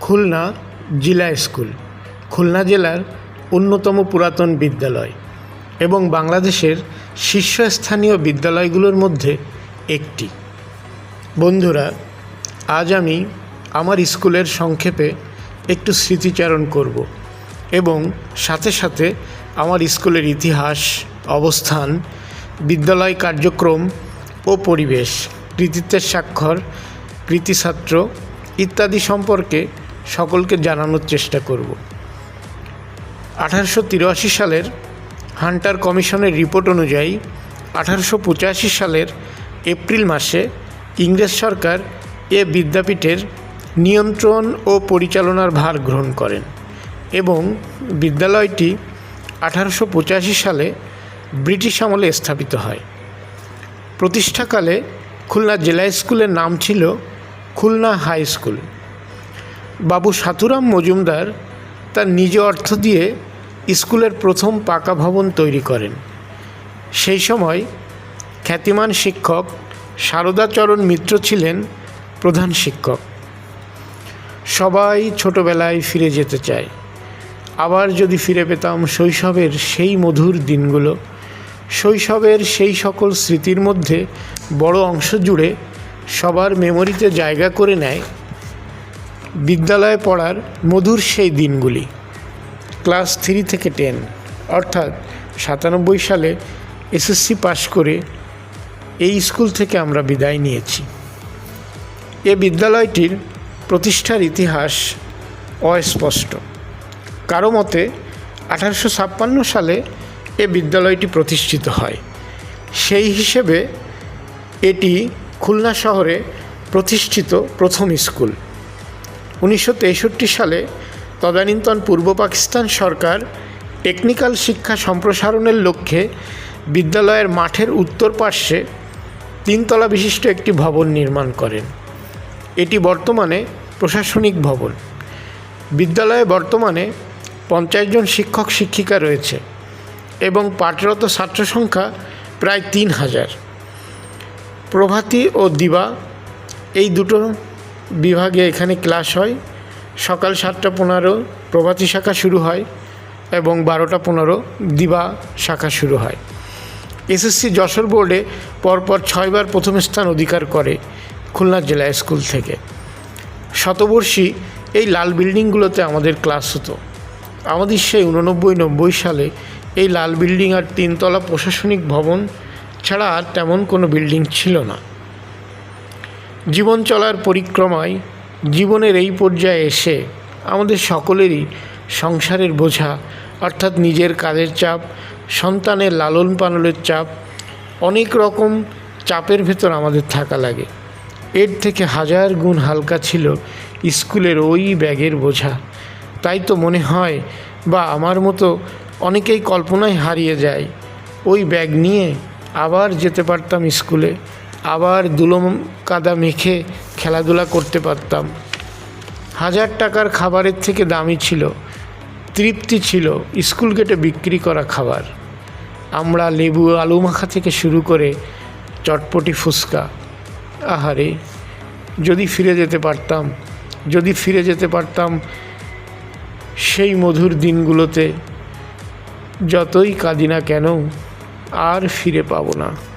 খুলনা জিলা স্কুল। খুলনা জেলার অন্যতম পুরাতন বিদ্যালয় এবং বাংলাদেশের শীর্ষস্থানীয় বিদ্যালয়গুলোর মধ্যে একটি। বন্ধুরা, আজ আমি আমার স্কুলের সংক্ষেপে একটু স্মৃতিচারণ করব এবং সাথে সাথে আমার স্কুলের ইতিহাস, অবস্থান, বিদ্যালয় কার্যক্রম ও পরিবেশ, কৃতিত্বের স্বাক্ষর, কৃতিছাত্র ইত্যাদি সম্পর্কে সকলকে জানানোর চেষ্টা করব। আঠারোশো তিরাশি সালের হান্টার কমিশনের রিপোর্ট অনুযায়ী আঠারোশো পঁচাশি সালের এপ্রিল মাসে ইংরেজ সরকার এ বিদ্যাপীঠের নিয়ন্ত্রণ ও পরিচালনার ভার গ্রহণ করেন এবং বিদ্যালয়টি আঠারোশো পঁচাশি সালে ব্রিটিশ আমলে স্থাপিত হয়। প্রতিষ্ঠাকালে খুলনা জেলা স্কুলের নাম ছিল খুলনা হাই স্কুল। বাবু সাতুরাম মজুমদার তার নিজ অর্থ দিয়ে স্কুলের প্রথম পাকা ভবন তৈরি করেন। সেই সময় খ্যাতিমান শিক্ষক সারদাচরণ মিত্র ছিলেন প্রধান শিক্ষক। সবাই ছোটবেলায় ফিরে যেতে চায়। আবার যদি ফিরে পেতাম শৈশবের সেই মধুর দিনগুলো, শৈশবের সেই সকল স্মৃতির মধ্যে বড় অংশ জুড়ে সবার মেমোরিতে জায়গা করে নেয় বিদ্যালয়ে পড়ার মধুর সেই দিনগুলি। ক্লাস থ্রি থেকে টেন, অর্থাৎ সাতানব্বই সালে এসএসসি পাশ করে এই স্কুল থেকে আমরা বিদায় নিয়েছি। এ বিদ্যালয়টির প্রতিষ্ঠার ইতিহাস অস্পষ্ট। কারও মতে আঠারোশো ছাপ্পান্ন সালে এ বিদ্যালয়টি প্রতিষ্ঠিত হয়। সেই হিসেবে এটি খুলনা শহরে প্রতিষ্ঠিত প্রথম স্কুল। উনিশশো তেষট্টি সালে তদানীন্তন পূর্ব পাকিস্তান সরকার টেকনিক্যাল শিক্ষা সম্প্রসারণের লক্ষ্যে বিদ্যালয়ের মাঠের উত্তর পার্শ্বে তিনতলা বিশিষ্ট একটি ভবন নির্মাণ করেন। এটি বর্তমানে প্রশাসনিক ভবন। বিদ্যালয়ে বর্তমানে পঞ্চাশ জন শিক্ষক শিক্ষিকা রয়েছে এবং পাঠরত ছাত্র সংখ্যা প্রায় তিন হাজার। প্রভাতী ও দিবা এই দুটো বিভাগে এখানে ক্লাস হয়। সকাল সাতটা পনেরো প্রভাতী শাখা শুরু হয় এবং বারোটা পনেরো দিবা শাখা শুরু হয়। এসএসসি যশোর বোর্ডে পরপর ছয়বার প্রথম স্থান অধিকার করে খুলনা জেলা স্কুল থেকে। শতবর্ষী এই লাল বিল্ডিংগুলোতে আমাদের ক্লাস হতো। আমাদের সেই উননব্বই নব্বই সালে এই লাল বিল্ডিং আর তিনতলা প্রশাসনিক ভবন ছাড়া আর তেমন কোনো বিল্ডিং ছিল না। জীবন চলার পরিক্রমায় জীবনের এই পর্যায়ে এসে আমাদের সকলেরই সংসারের বোঝা, অর্থাৎ নিজের কাজের চাপ, সন্তানের লালন পালনের চাপ, অনেক রকম চাপের ভেতর আমাদের থাকা লাগে। এর থেকে হাজার গুণ হালকা ছিল স্কুলের ওই ব্যাগের বোঝা। তাই তো মনে হয়, বা আমার মতো অনেকেই কল্পনায় হারিয়ে যায়, ওই ব্যাগ নিয়ে আবার যেতে পারতাম স্কুলে। আবার দুলো কাদা মেখে খেলাধুলা করতে পারতাম। হাজার টাকার খাবারের থেকে দামি ছিল, তৃপ্তি ছিল স্কুল গেটে বিক্রি করা খাবার। আমরা লেবু আলু মাখা থেকে শুরু করে চটপটি ফুচকা। আহারে, যদি ফিরে যেতে পারতাম, যদি ফিরে যেতে পারতাম সেই মধুর দিনগুলোতে, যতই কাঁদি না কেন, আর ফিরে পাবো না।